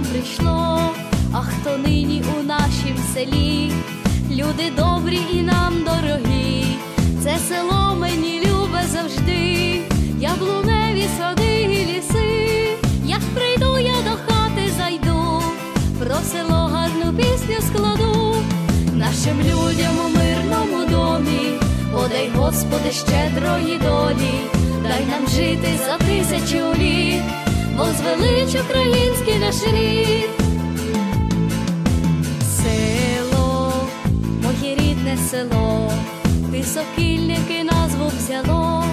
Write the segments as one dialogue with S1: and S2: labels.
S1: нам прийшло, а хто нині у нашім селі, люди добрі і нам дорогі, це село мені любе завжди, яблуневі сади і ліси, як прийду я до хати зайду, про село гарну пісню складу, нашим людям у мирному домі, подай, Господи, щедрої долі, дай нам жити за тисячу літ, возвелич український наш рід. Село, моє рідне село, ти сокільники назву взяло,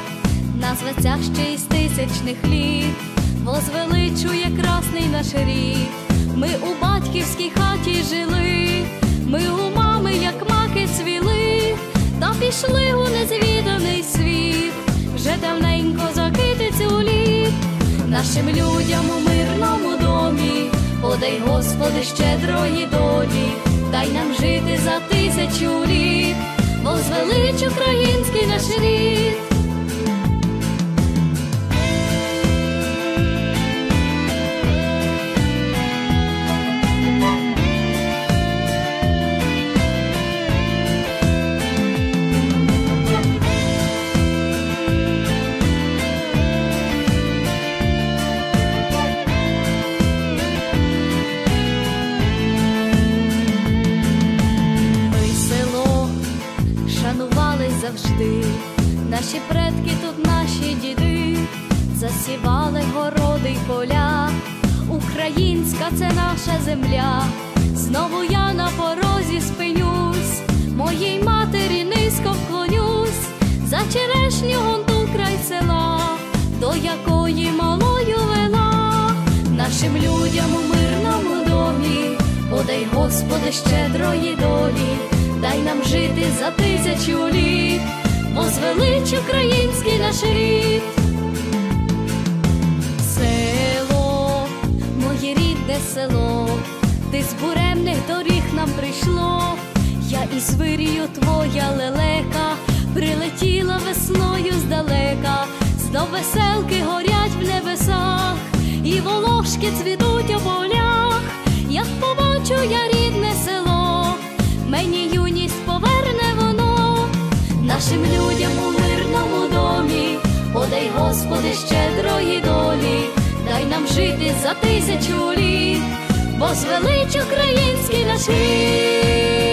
S1: назветься ще із тисячних літ, возвеличує красний наш рід. Ми у батьківській хаті жили, ми у мами, як маки цвіли, та пішли у незвіданий світ, вже давненько нашим людям у мирному домі, подай, Господи, щедрої долі, дай нам жити за тисячу літ, возвелич український наш рід. Завжди, наші предки тут, наші діди, засівали городи й поля, українська це наша земля. Знову я на порозі спинюсь, моїй матері низько вклонюсь, за черешню гонту край села, до якої малою вела, нашим людям у мирному домі, подай, Господи, щедрої долі, дай нам жити за тисячу літ, возвелич український наш рід. Село, моє рідне село, ти з буремних доріг нам прийшло, я із вирію твоя лелека, прилетіла весною здалека, знов веселки горять в небесах, і волошки цвітуть у полях, як побачу я рідне село, мені юність поверне воно, нашим людям Господи, щедрої долі, дай нам жити за тисячу літ, бо звелич український наш рід.